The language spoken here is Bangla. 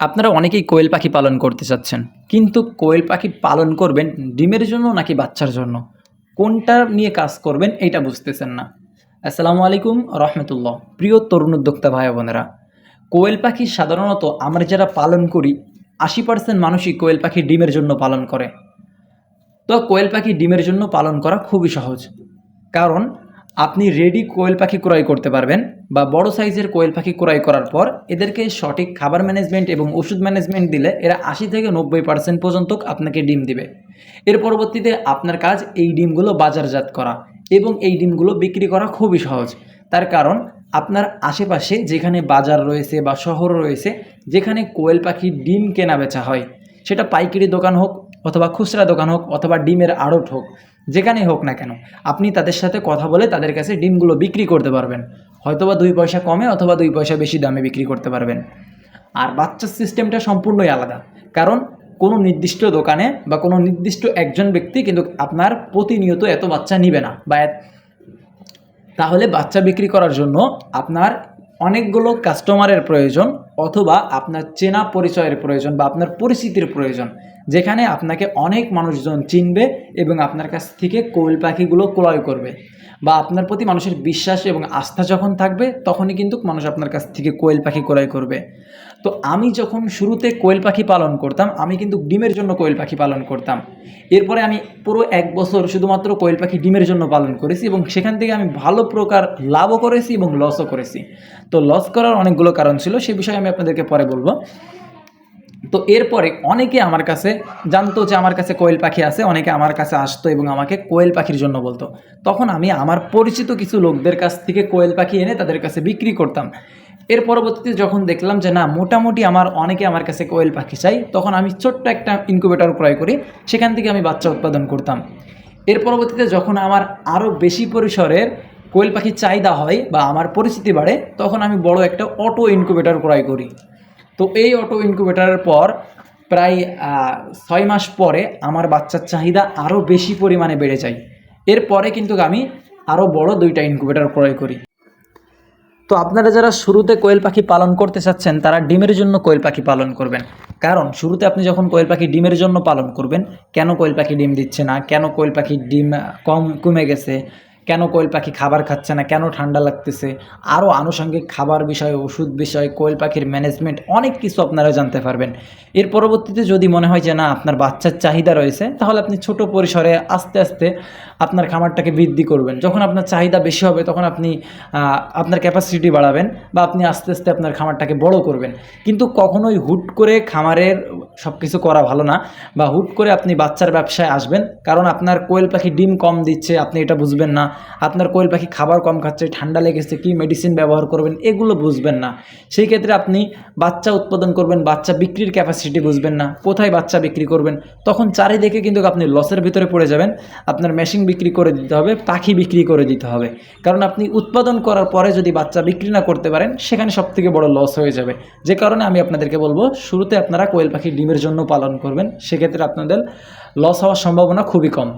আপনারা অনেকেই কোয়েল পাখি পালন করতে চাচ্ছেন, কিন্তু কোয়েল পাখি পালন করবেন ডিমের জন্য নাকি বাচ্চার জন্য? কোনটা নিয়ে কাজ করবেন এইটা বুঝতেছেন না। আসসালামু আলাইকুম রহমতুল্লাহ। প্রিয় তরুণ উদ্যোক্তা ভাই বোনেরা, কোয়েল পাখি সাধারণত আমরা যারা পালন করি, আশি পার্সেন্ট মানুষই কোয়েল পাখি ডিমের জন্য পালন করে। তো কোয়েল পাখি ডিমের জন্য পালন করা খুবই সহজ, কারণ আপনি রেডি কোয়েল পাখি ক্রয় করতে পারবেন বা বড় সাইজের কোয়েল পাখি ক্রয় করার পর এদেরকে সঠিক খাবার ম্যানেজমেন্ট এবং ওষুধ ম্যানেজমেন্ট দিলে এরা আশি থেকে নব্বই পার্সেন্ট পর্যন্ত আপনাকে ডিম দিবে। এর পরবর্তীতে আপনার কাজ এই ডিমগুলো বাজারজাত করা এবং এই ডিমগুলো বিক্রি করা খুবই সহজ। তার কারণ আপনার আশেপাশে যেখানে বাজার রয়েছে বা শহর রয়েছে, যেখানে কোয়েল পাখির ডিম কেনা বেচা হয়, সেটা পাইকারি দোকান হোক অথবা খুচরা দোকান হোক অথবা ডিমের আড়ট হোক, যেখানেই হোক না কেন, আপনি তাদের সাথে কথা বলে তাদের কাছে ডিমগুলো বিক্রি করতে পারবেন। হয়তোবা দুই পয়সা কমে অথবা দুই পয়সা বেশি দামে বিক্রি করতে পারবেন। আর বাচ্চার সিস্টেমটা সম্পূর্ণই আলাদা, কারণ কোনো নির্দিষ্ট দোকানে বা কোনো নির্দিষ্ট একজন ব্যক্তি কিন্তু আপনার প্রতিনিয়ত এত বাচ্চা নিবে না। বা তাহলে বাচ্চা বিক্রি করার জন্য আপনার অনেকগুলো কাস্টমারের প্রয়োজন, অথবা আপনার চেনা পরিচয়ের প্রয়োজন বা আপনার পরিচিতির প্রয়োজন। যেখানে আপনাকে অনেক মানুষজন চিনবে এবং আপনার কাছ থেকে কোয়েল পাখিগুলো ক্রয় করবে। বা আপনার প্রতি মানুষের বিশ্বাস এবং আস্থা যখন থাকবে, তখনই কিন্তু মানুষ আপনার কাছ থেকে কোয়েল পাখি ক্রয় করবে। তো আমি যখন শুরুতে কোয়েল পাখি পালন করতাম, আমি কিন্তু ডিমের জন্য কোয়েল পাখি পালন করতাম। এরপরে আমি পুরো এক বছর শুধুমাত্র কোয়েল পাখি ডিমের জন্য পালন করেছি এবং সেখান থেকে আমি ভালো প্রকার লাভও করেছি এবং লসও করেছি। তো লস করার অনেকগুলো কারণ ছিল, সে বিষয়ে আমি আপনাদেরকে পরে বলব। তো এরপরে অনেকে আমার কাছে জানতো যে আমার কাছে কোয়েল পাখি আছে, অনেকে আমার কাছে আসতো এবং আমাকে কোয়েল পাখির জন্য বলতো। তখন আমি আমার পরিচিত কিছু লোকদের কাছ থেকে কোয়েল পাখি এনে তাদের কাছে বিক্রি করতাম। এর পরবর্তীতে যখন দেখলাম যে না, মোটামুটি আমার অনেকে আমার কাছে কোয়েল পাখি চাই, তখন আমি ছোট্ট একটা ইনকিউবেটর ক্রয় করি, সেখান থেকে আমি বাচ্চা উৎপাদন করতাম। এর পরবর্তীতে যখন আমার আরও বেশি পরিসরের কোয়েল পাখির চাহিদা হয় বা আমার পরিচিতি বাড়ে, তখন আমি বড় একটা অটো ইনকিউবেটর ক্রয় করি। তো এই অটো ইনকিউবেটারের পর প্রায় ছয় মাস পরে আমার বাচ্চার চাহিদা আরও বেশি পরিমাণে বেড়ে যায়। এরপরে কিন্তু আমি আরও বড় দুইটা ইনকিউবেটার ক্রয় করি। তো আপনারা যারা শুরুতে কোয়েল পাখি পালন করতে চাচ্ছেন, তারা ডিমের জন্য কোয়েল পাখি পালন করবেন। কারণ শুরুতে আপনি যখন কোয়েল পাখি ডিমের জন্য পালন করবেন, কেন কোয়েল পাখি ডিম দিচ্ছে না? কেন কোয়েল পাখির ডিম, কম, কমে গেছে? কেন কোয়েল পাখি খাবার খাচ্ছে না? কেন ঠান্ডা লাগতেছে? আরও আনুষঙ্গিক খাবার বিষয়, ওষুধ বিষয়, কোয়েল পাখির ম্যানেজমেন্ট অনেক কিছু আপনারা জানতে পারবেন। এর পরবর্তীতে যদি মনে হয় যে, না, আপনার বাচ্চার চাহিদা রয়েছে, তাহলে আপনি ছোট পরিসরে আস্তে আস্তে আপনার খামারটাকে বৃদ্ধি করবেন। যখন আপনার চাহিদা বেশি হবে, তখন আপনি আপনার ক্যাপাসিটি বাড়াবেন বা আপনি আস্তে আস্তে আপনার খামারটাকে বড় করবেন। কিন্তু কখনোই হুট করে খামারের সব কিছু করা ভালো না বা হুট করে আপনি বাচ্চার ব্যবসায় আসবেন, কারণ আপনার কোয়েল পাখি ডিম কম দিচ্ছে, আপনি এটা বুঝবেন না। আপনার কোয়েল পাখি খাবার কম খাচ্ছে, ঠান্ডা লেগেছে, কি মেডিসিন ব্যবহার করবেন এগুলো বুঝবেন না। সেই ক্ষেত্রে আপনি বাচ্চা উৎপাদন করবেন, বাচ্চা বিক্রির ক্যাপাসিটি বুঝবেন না, কোথায় বাচ্চা বিক্রি করবেন? তখন চারিদিকে কিন্তু আপনি লসের ভিতরে পড়ে যাবেন, আপনার মেশিন বিক্রি করে দিতে হবে, পাখি বিক্রি করে দিতে হবে। কারণ আপনি উৎপাদন করার পরে যদি বাচ্চা বিক্রি না করতে পারেন, সেখানে সব থেকে বড় লস হয়ে যাবে। যে কারণে আমি আপনাদেরকে বলব, শুরুতে আপনারা কোয়েল পাখি ডিমের জন্য পালন করবেন, সেক্ষেত্রে আপনাদের লস হওয়ার সম্ভাবনা খুবই কম।